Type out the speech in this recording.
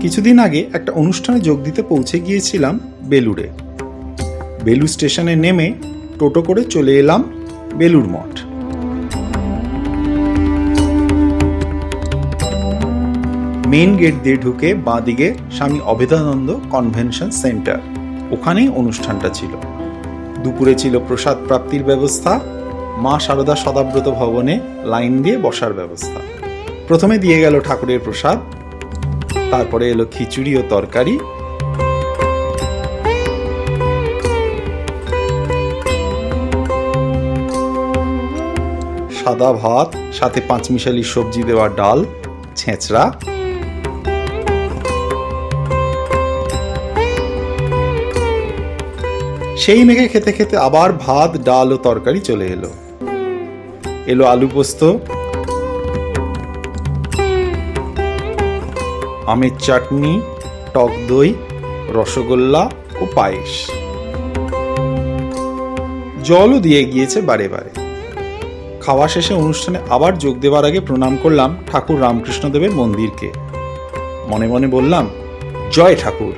কিছুদিন আগে একটা অনুষ্ঠানে যোগ দিতে পৌঁছে গিয়েছিলাম বেলুড়ে। বেলুর স্টেশনে নেমে টোটো করে চলে এলাম বেলুর মঠ। মেন গেট দিয়ে ঢুকে বাঁদিকে স্বামী অভেদানন্দ কনভেনশন সেন্টার। ওখানেই অনুষ্ঠানটা ছিল। দুপুরে ছিল প্রসাদ প্রাপ্তির ব্যবস্থা, মা সারদা সদাব্রত ভবনে লাইন দিয়ে বসার ব্যবস্থা। প্রথমে দিয়ে গেল ঠাকুরের প্রসাদ তারপরে এলো খিচুড়ি ও তরকারি। সাদা ভাত, সাথে পাঁচমিশালি সবজি দেওয়া ডাল, ছেঁচড়া। সেই মেঘে খেতে খেতে আবার ভাত, ডাল ও তরকারি চলে এলো। এলো আলু পোস্ত আমের চাটনি, টক দই, রসগোল্লা ও পায়েস। জলও দিয়ে গিয়েছে বারে বারে। খাওয়া শেষে অনুষ্ঠানে আবার যোগ দেওয়ার আগে প্রণাম করলাম ঠাকুর রামকৃষ্ণদেবের মন্দিরকে। মনে মনে বললাম, জয় ঠাকুর।